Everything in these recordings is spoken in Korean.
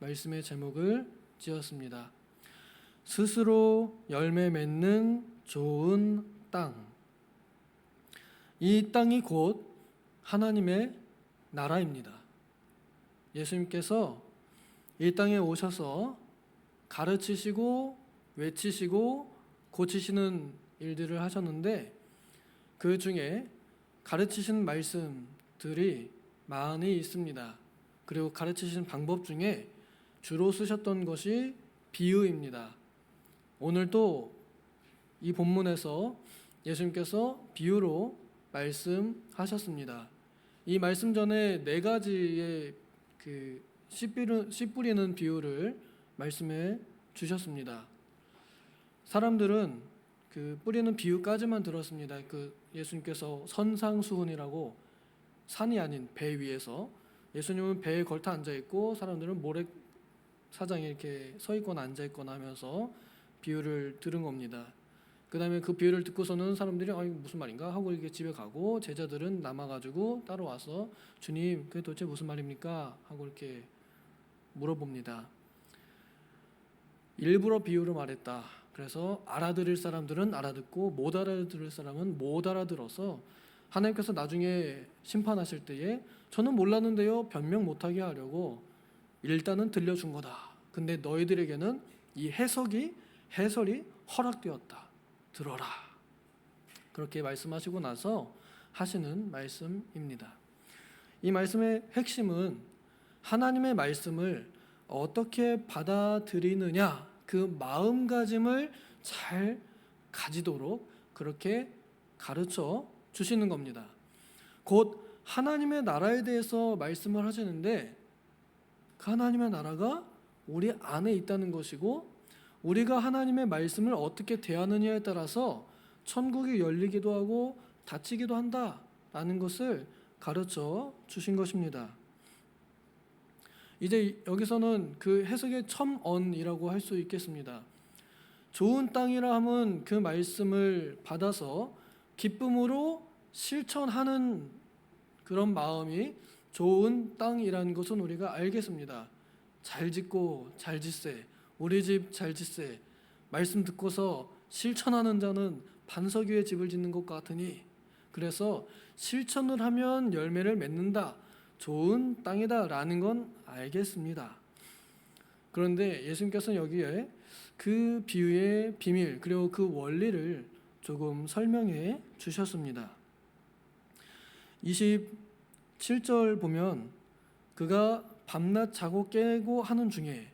말씀의 제목을 지었습니다. 스스로 열매 맺는 좋은 땅. 이 땅이 곧 하나님의 나라입니다. 예수님께서 이 땅에 오셔서 가르치시고 외치시고 고치시는 일들을 하셨는데 그 중에 가르치신 말씀들이 많이 있습니다. 그리고 가르치신 방법 중에 주로 쓰셨던 것이 비유입니다. 오늘도 이 본문에서 예수님께서 비유로 말씀하셨습니다. 이 말씀 전에 네 가지의 그 씨 뿌리는, 비유를 말씀해 주셨습니다. 사람들은 그 뿌리는 비유까지만 들었습니다. 그 예수님께서 선상수훈이라고 산이 아닌 배 위에서 예수님은 배에 걸터 앉아 있고 사람들은 모래 사장에 이렇게 서 있거나 앉아 있거나 하면서 비유를 들은 겁니다. 그 다음에 그 비유를 듣고서는 사람들이 아 이거 무슨 말인가 하고 이렇게 집에 가고 제자들은 남아가지고 따로 와서 주님 그게 도대체 무슨 말입니까 하고 이렇게 물어봅니다. 일부러 비유를 말했다. 그래서 알아들을 사람들은 알아듣고 못 알아들을 사람은 못 알아들어서 하나님께서 나중에 심판하실 때에 저는 몰랐는데요 변명 못하게 하려고 일단은 들려준 거다. 근데 너희들에게는 이 해석이 해설이 허락되었다. 들어라. 그렇게 말씀하시고 나서 하시는 말씀입니다. 이 말씀의 핵심은 하나님의 말씀을 어떻게 받아들이느냐 그 마음가짐을 잘 가지도록 그렇게 가르쳐 주시는 겁니다. 곧 하나님의 나라에 대해서 말씀을 하시는데 그 하나님의 나라가 우리 안에 있다는 것이고 우리가 하나님의 말씀을 어떻게 대하느냐에 따라서 천국이 열리기도 하고 닫히기도 한다라는 것을 가르쳐 주신 것입니다. 이제 여기서는 그 해석의 첨언이라고 할 수 있겠습니다. 좋은 땅이라 함은 그 말씀을 받아서 기쁨으로 실천하는 그런 마음이 좋은 땅이라는 것은 우리가 알겠습니다. 잘 짓고 잘 짓세, 우리 집 잘 짓세. 말씀 듣고서 실천하는 자는 반석 위에 집을 짓는 것 같으니 그래서 실천을 하면 열매를 맺는다. 좋은 땅이다라는 건 알겠습니다. 그런데 예수님께서는 여기에 그 비유의 비밀 그리고 그 원리를 조금 설명해 주셨습니다. 27절 보면 그가 밤낮 자고 깨고 하는 중에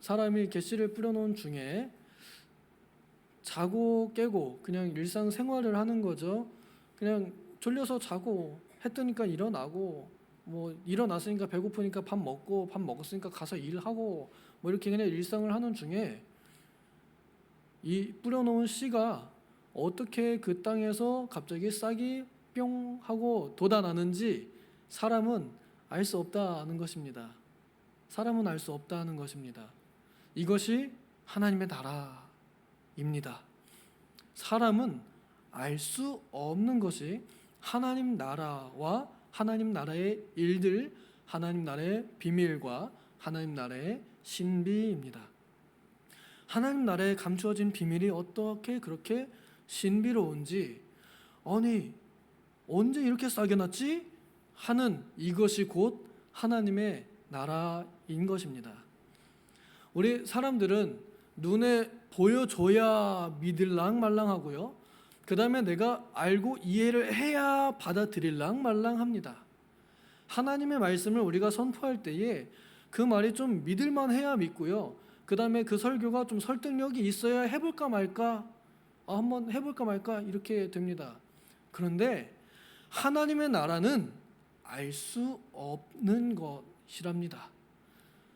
사람이 개씨를 뿌려놓은 중에 자고 깨고 그냥 일상 생활을 하는 거죠. 그냥 졸려서 자고 해 뜨니까 일어나고 뭐 일어났으니까 배고프니까 밥 먹고 밥 먹었으니까 가서 일하고 뭐 이렇게 그냥 일상을 하는 중에 이 뿌려놓은 씨가 어떻게 그 땅에서 갑자기 싹이 뿅 하고 돋아나는지 사람은 알 수 없다는 것입니다. 사람은 알 수 없다는 것입니다. 이것이 하나님의 나라입니다. 사람은 알 수 없는 것이 하나님 나라와 하나님 나라의 일들, 하나님 나라의 비밀과 하나님 나라의 신비입니다. 하나님 나라에 감추어진 비밀이 어떻게 그렇게 신비로운지 아니 언제 이렇게 싸게 났지 하는 이것이 곧 하나님의 나라인 것입니다. 우리 사람들은 눈에 보여줘야 믿을랑 말랑하고요. 그 다음에 내가 알고 이해를 해야 받아들일랑 말랑합니다. 하나님의 말씀을 우리가 선포할 때에 그 말이 좀 믿을만 해야 믿고요. 그 다음에 그 설교가 좀 설득력이 있어야 해볼까 말까, 아, 한번 해볼까 말까 이렇게 됩니다. 그런데 하나님의 나라는 알 수 없는 것이랍니다.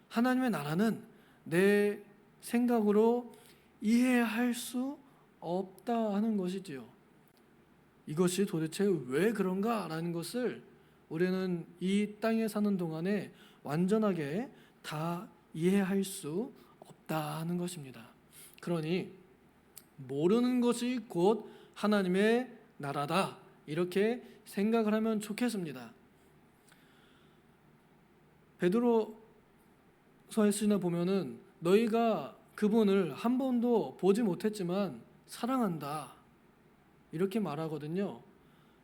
하나님의 나라는 내 생각으로 이해할 수 없다 하는 것이지요. 이것이 도대체 왜 그런가라는 것을 우리는 이 땅에 사는 동안에 완전하게 다 이해할 수 없다 하는 것입니다. 그러니 모르는 것이 곧 하나님의 나라다. 이렇게 생각을 하면 좋겠습니다. 베드로 히브리서에 보면은 너희가 그분을 한 번도 보지 못했지만 사랑한다 이렇게 말하거든요.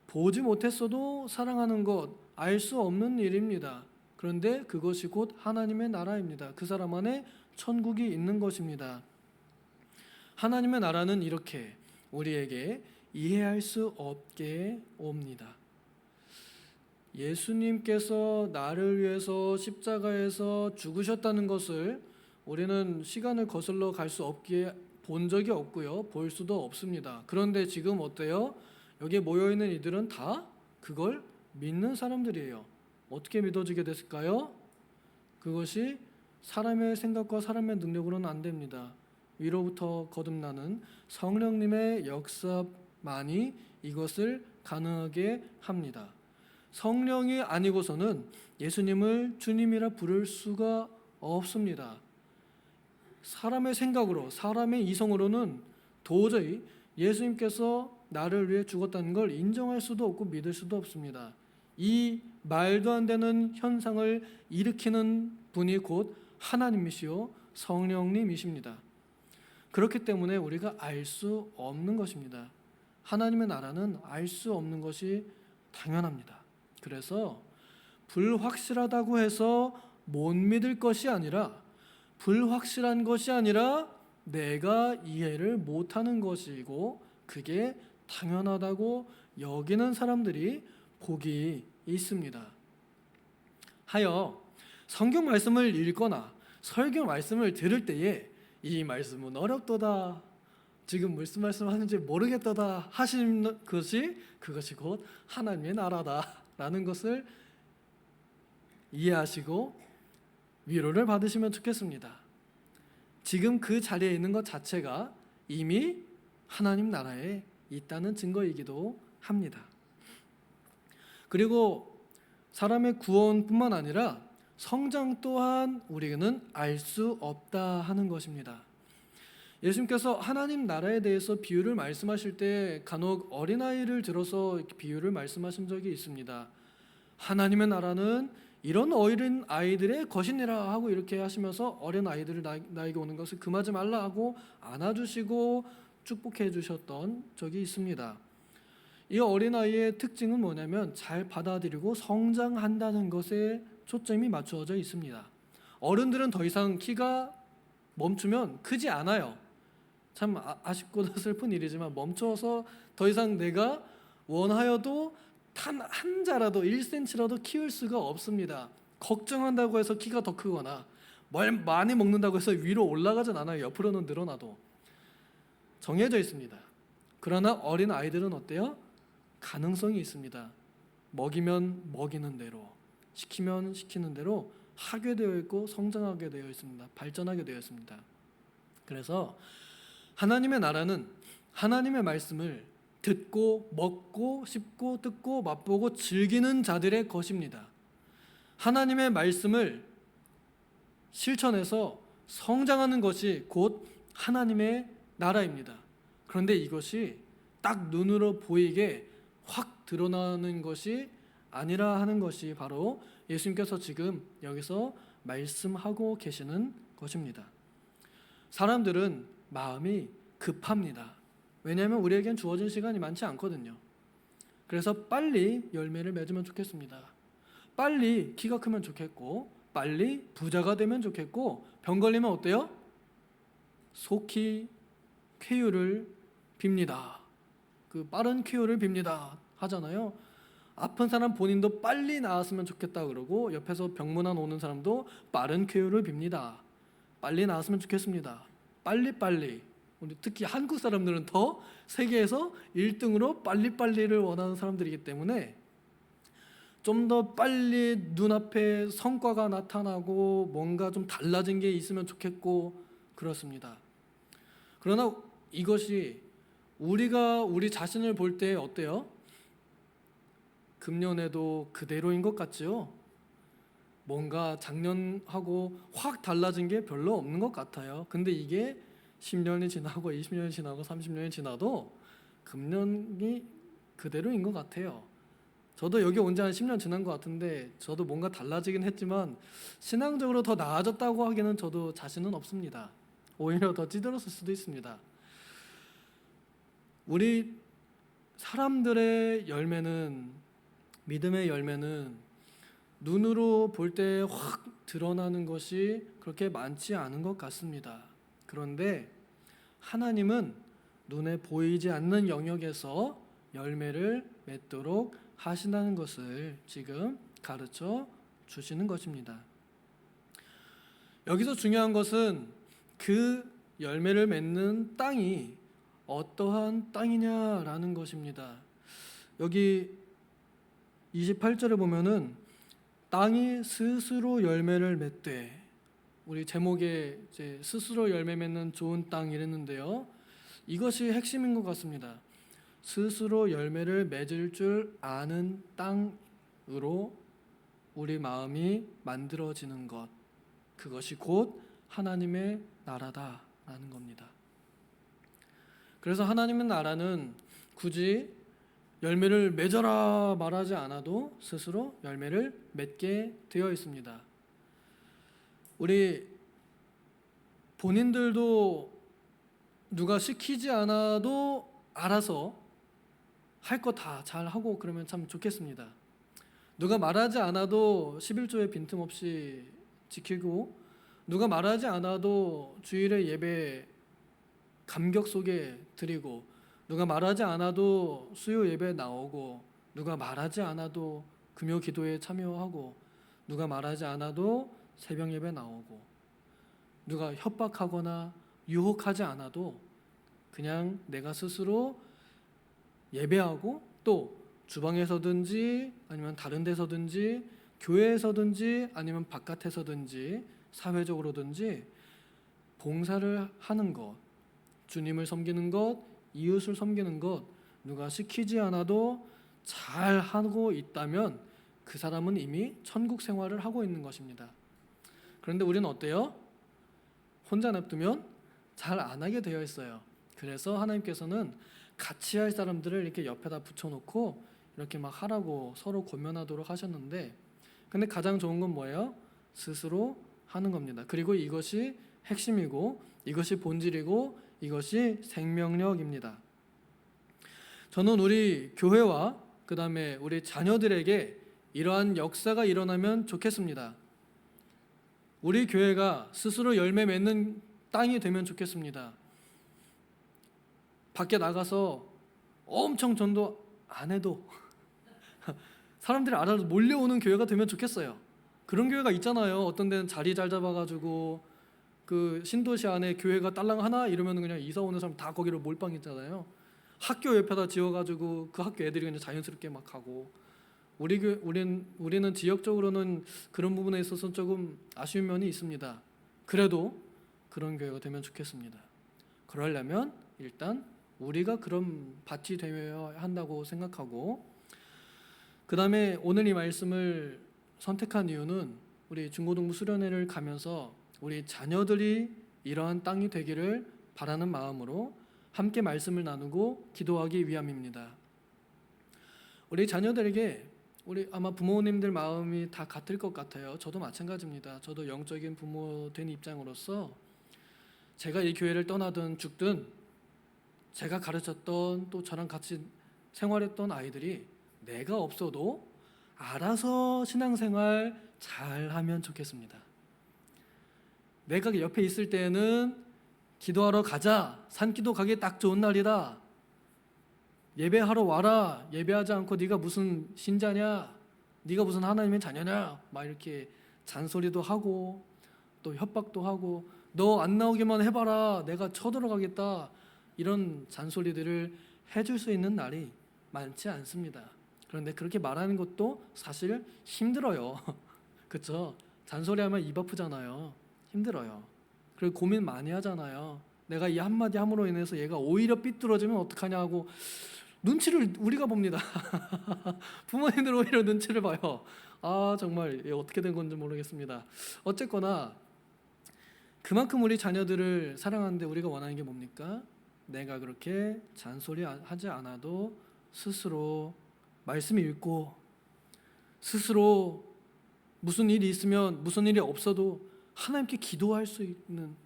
보지 못했어도 사랑하는 것 알 수 없는 일입니다. 그런데 그것이 곧 하나님의 나라입니다. 그 사람 안에 천국이 있는 것입니다. 하나님의 나라는 이렇게 우리에게 이해할 수 없게 옵니다. 예수님께서 나를 위해서 십자가에서 죽으셨다는 것을 우리는 시간을 거슬러 갈 수 없기에 본 적이 없고요. 볼 수도 없습니다. 그런데 지금 어때요? 여기 모여 있는 이들은 다 그걸 믿는 사람들이에요. 어떻게 믿어지게 됐을까요? 그것이 사람의 생각과 사람의 능력으로는 안 됩니다. 위로부터 거듭나는 성령님의 역사만이 이것을 가능하게 합니다. 성령이 아니고서는 예수님을 주님이라 부를 수가 없습니다. 사람의 생각으로, 사람의 이성으로는 도저히 예수님께서 나를 위해 죽었다는 걸 인정할 수도 없고 믿을 수도 없습니다. 이 말도 안 되는 현상을 일으키는 분이 곧 하나님이시요 성령님이십니다. 그렇기 때문에 우리가 알 수 없는 것입니다. 하나님의 나라는 알 수 없는 것이 당연합니다. 그래서 불확실하다고 해서 못 믿을 것이 아니라 불확실한 것이 아니라 내가 이해를 못하는 것이고 그게 당연하다고 여기는 사람들이 복이 있습니다. 하여 성경 말씀을 읽거나 설교 말씀을 들을 때에 이 말씀은 어렵도다. 지금 무슨 말씀하는지 모르겠도다 하시는 것이 그것이 곧 하나님의 나라다 라는 것을 이해하시고 위로를 받으시면 좋겠습니다. 지금 그 자리에 있는 것 자체가 이미 하나님 나라에 있다는 증거이기도 합니다. 그리고 사람의 구원뿐만 아니라 성장 또한 우리는 알 수 없다 하는 것입니다. 예수님께서 하나님 나라에 대해서 비유를 말씀하실 때 간혹 어린아이를 들어서 비유를 말씀하신 적이 있습니다. 하나님의 나라는 이런 어린 아이들의 것이니라 하고 이렇게 하시면서 어린 아이들을 나에게 오는 것을 금하지 말라 하고 안아주시고 축복해 주셨던 적이 있습니다. 이 어린 아이의 특징은 뭐냐면 잘 받아들이고 성장한다는 것에 초점이 맞추어져 있습니다. 어른들은 더 이상 키가 멈추면 크지 않아요. 참 아, 쉽고도 슬픈 일이지만 멈춰서 더 이상 내가 원하여도 단 한 자라도 1cm라도 키울 수가 없습니다. 걱정한다고 해서 키가 더 크거나 뭘 많이 먹는다고 해서 위로 올라가진 않아요. 옆으로는 늘어나도 정해져 있습니다. 그러나 어린 아이들은 어때요? 가능성이 있습니다. 먹이면 먹이는 대로, 시키면 시키는 대로 하게 되어 있고 성장하게 되어 있습니다. 발전하게 되어 있습니다. 그래서 하나님의 나라는 하나님의 말씀을 듣고 먹고 씹고 듣고 맛보고 즐기는 자들의 것입니다. 하나님의 말씀을 실천해서 성장하는 것이 곧 하나님의 나라입니다. 그런데 이것이 딱 눈으로 보이게 확 드러나는 것이 아니라 하는 것이 바로 예수님께서 지금 여기서 말씀하고 계시는 것입니다. 사람들은 마음이 급합니다. 왜냐하면 우리에겐 주어진 시간이 많지 않거든요. 그래서 빨리 열매를 맺으면 좋겠습니다. 빨리 키가 크면 좋겠고, 빨리 부자가 되면 좋겠고, 병 걸리면 어때요? 속히 쾌유를 빕니다. 그 빠른 쾌유를 빕니다. 하잖아요. 아픈 사람 본인도 빨리 나았으면 좋겠다 그러고 옆에서 병문안 오는 사람도 빠른 쾌유를 빕니다. 빨리 나았으면 좋겠습니다. 빨리 빨리. 우리 특히 한국 사람들은 더 세계에서 1등으로 빨리빨리를 원하는 사람들이기 때문에 좀 더 빨리 눈앞에 성과가 나타나고 뭔가 좀 달라진 게 있으면 좋겠고 그렇습니다. 그러나 이것이 우리가 우리 자신을 볼 때 어때요? 금년에도 그대로인 것 같지요? 뭔가 작년하고 확 달라진 게 별로 없는 것 같아요. 근데 이게 10년이 지나고 20년이 지나고 30년이 지나도 금년이 그대로인 것 같아요. 저도 여기 온 지 한 10년 지난 것 같은데 저도 뭔가 달라지긴 했지만 신앙적으로 더 나아졌다고 하기는 저도 자신은 없습니다. 오히려 더 찌들었을 수도 있습니다. 우리 사람들의 열매는 믿음의 열매는 눈으로 볼 때 확 드러나는 것이 그렇게 많지 않은 것 같습니다. 그런데 하나님은 눈에 보이지 않는 영역에서 열매를 맺도록 하신다는 것을 지금 가르쳐 주시는 것입니다. 여기서 중요한 것은 그 열매를 맺는 땅이 어떠한 땅이냐라는 것입니다. 여기 28절에 보면은 땅이 스스로 열매를 맺되 우리 제목에 이제 스스로 열매 맺는 좋은 땅 이랬는데요. 이것이 핵심인 것 같습니다. 스스로 열매를 맺을 줄 아는 땅으로 우리 마음이 만들어지는 것 그것이 곧 하나님의 나라다라는 겁니다. 그래서 하나님의 나라는 굳이 열매를 맺어라 말하지 않아도 스스로 열매를 맺게 되어 있습니다. 우리 본인들도 누가 시키지 않아도 알아서 할 거 다 잘 하고 그러면 참 좋겠습니다. 누가 말하지 않아도 11조에 빈틈없이 지키고 누가 말하지 않아도 주일에 예배 감격 속에 드리고 누가 말하지 않아도 수요 예배 나오고 누가 말하지 않아도 금요 기도에 참여하고 누가 말하지 않아도 새벽 예배 나오고 누가 협박하거나 유혹하지 않아도 그냥 내가 스스로 예배하고 또 주방에서든지 아니면 다른 데서든지 교회에서든지 아니면 바깥에서든지 사회적으로든지 봉사를 하는 것 주님을 섬기는 것 이웃을 섬기는 것 누가 시키지 않아도 잘 하고 있다면 그 사람은 이미 천국 생활을 하고 있는 것입니다. 그런데 우리는 어때요? 혼자 냅두면 잘 안 하게 되어 있어요. 그래서 하나님께서는 같이 할 사람들을 이렇게 옆에다 붙여놓고 이렇게 막 하라고 서로 권면하도록 하셨는데, 근데 가장 좋은 건 뭐예요? 스스로 하는 겁니다. 그리고 이것이 핵심이고 이것이 본질이고 이것이 생명력입니다. 저는 우리 교회와 그 다음에 우리 자녀들에게 이러한 역사가 일어나면 좋겠습니다. 우리 교회가 스스로 열매 맺는 땅이 되면 좋겠습니다. 밖에 나가서 엄청 전도 안 해도 사람들이 알아서 몰려오는 교회가 되면 좋겠어요. 그런 교회가 있잖아요. 어떤 데는 자리 잘 잡아가지고 그 신도시 안에 교회가 딸랑 하나 이러면 그냥 이사 오는 사람 다 거기로 몰빵했잖아요. 학교 옆에다 지어가지고 그 학교 애들이 그냥 자연스럽게 막 가고 우리 교 우리는 우리는 지역적으로는 그런 부분에 있어서 조금 아쉬운 면이 있습니다. 그래도 그런 교회가 되면 좋겠습니다. 그러려면 일단 우리가 그런 밭이 되어야 한다고 생각하고 그 다음에 오늘 이 말씀을 선택한 이유는 우리 중고등부 수련회를 가면서 우리 자녀들이 이러한 땅이 되기를 바라는 마음으로 함께 말씀을 나누고 기도하기 위함입니다. 우리 자녀들에게 우리 아마 부모님들 마음이 다 같을 것 같아요. 저도 마찬가지입니다. 저도 영적인 부모 된 입장으로서 제가 이 교회를 떠나든 죽든 제가 가르쳤던 또 저랑 같이 생활했던 아이들이 내가 없어도 알아서 신앙생활 잘 하면 좋겠습니다. 내가 옆에 있을 때는 기도하러 가자. 산기도 가기 딱 좋은 날이다. 예배하러 와라. 예배하지 않고 네가 무슨 신자냐? 네가 무슨 하나님의 자녀냐? 막 이렇게 잔소리도 하고 또 협박도 하고 너 안 나오기만 해봐라. 내가 쳐들어가겠다. 이런 잔소리들을 해줄 수 있는 날이 많지 않습니다. 그런데 그렇게 말하는 것도 사실 힘들어요. 그렇죠? 잔소리하면 입 아프잖아요. 힘들어요. 그리고 고민 많이 하잖아요. 내가 이 한마디 함으로 인해서 얘가 오히려 삐뚤어지면 어떡하냐고 눈치를 우리가 봅니다. 부모님들 오히려 눈치를 봐요. 아 정말 어떻게 된 건지 모르겠습니다. 어쨌거나 그만큼 우리 자녀들을 사랑하는데 우리가 원하는 게 뭡니까? 내가 그렇게 잔소리 하지 않아도 스스로 말씀 읽고 스스로 무슨 일이 있으면 무슨 일이 없어도 하나님께 기도할 수 있는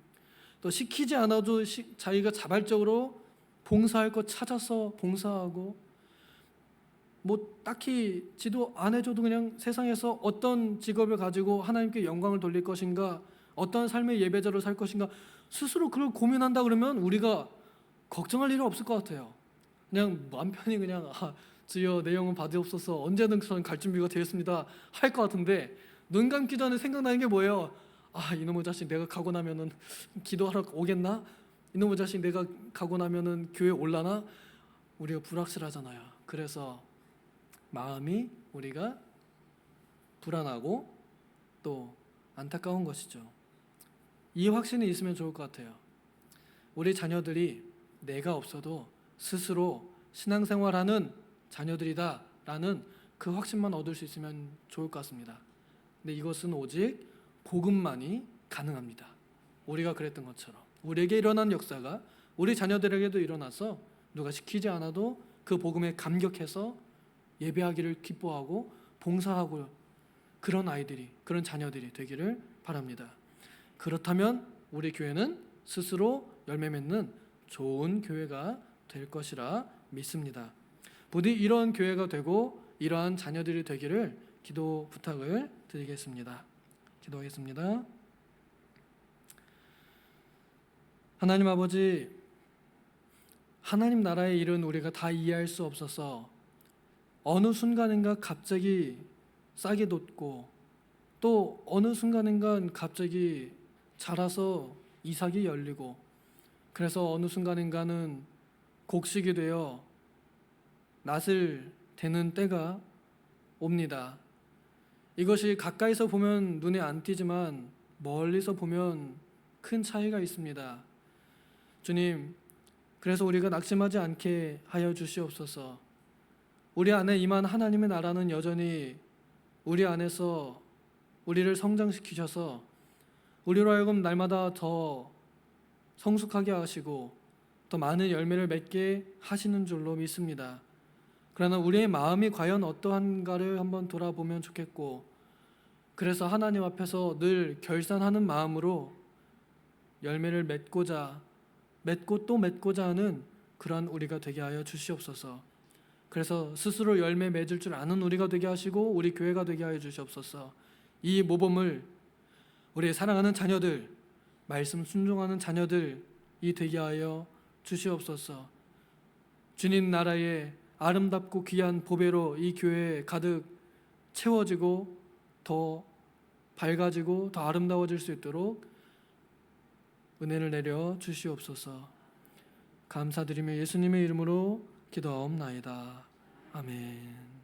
또 시키지 않아도 시- 자기가 자발적으로 봉사할 것 찾아서 봉사하고 뭐 딱히 지도 안 해줘도 그냥 세상에서 어떤 직업을 가지고 하나님께 영광을 돌릴 것인가 어떤 삶의 예배자로 살 것인가 스스로 그걸 고민한다 그러면 우리가 걱정할 일은 없을 것 같아요. 그냥 마음 편히 그냥 아, 주여 내 영혼 받으옵소서 언제든 저는 갈 준비가 되었습니다 할 것 같은데 눈 감기 전에 생각나는 게 뭐예요? 아 이놈의 자식 내가 가고 나면은 기도하러 오겠나? 이놈의 자식 내가 가고 나면은 교회 올라나? 우리가 불확실하잖아요. 그래서 마음이 우리가 불안하고 또 안타까운 것이죠. 이 확신이 있으면 좋을 것 같아요. 우리 자녀들이 내가 없어도 스스로 신앙생활하는 자녀들이다라는 그 확신만 얻을 수 있으면 좋을 것 같습니다. 근데 이것은 오직 복음만이 가능합니다. 우리가 그랬던 것처럼 우리에게 일어난 역사가 우리 자녀들에게도 일어나서 누가 시키지 않아도 그 복음에 감격해서 예배하기를 기뻐하고 봉사하고 그런 아이들이 그런 자녀들이 되기를 바랍니다. 그렇다면 우리 교회는 스스로 열매 맺는 좋은 교회가 될 것이라 믿습니다. 부디 이러한 교회가 되고 이러한 자녀들이 되기를 기도 부탁을 드리겠습니다. 기도하겠습니다. 하나님 아버지 하나님 나라의 일은 우리가 다 이해할 수 없어서 어느 순간인가 갑자기 싹이 돋고 또 어느 순간인가 갑자기 자라서 이삭이 열리고 그래서 어느 순간인가는 곡식이 되어 낫을 되는 때가 옵니다. 이것이 가까이서 보면 눈에 안 띄지만 멀리서 보면 큰 차이가 있습니다. 주님, 그래서 우리가 낙심하지 않게 하여 주시옵소서. 우리 안에 임한 하나님의 나라는 여전히 우리 안에서 우리를 성장시키셔서 우리로 하여금 날마다 더 성숙하게 하시고 더 많은 열매를 맺게 하시는 줄로 믿습니다. 그러나 우리의 마음이 과연 어떠한가를 한번 돌아보면 좋겠고 그래서 하나님 앞에서 늘 결산하는 마음으로 열매를 맺고자 맺고 또 맺고자 하는 그러한 우리가 되게 하여 주시옵소서. 그래서 스스로 열매 맺을 줄 아는 우리가 되게 하시고 우리 교회가 되게 하여 주시옵소서. 이 모범을 우리 사랑하는 자녀들, 말씀 순종하는 자녀들이 되게 하여 주시옵소서. 주님 나라의 아름답고 귀한 보배로 이 교회 가득 채워지고 더 밝아지고 더 아름다워질 수 있도록 은혜를 내려 주시옵소서. 감사드리며 예수님의 이름으로 기도하옵나이다. 아멘.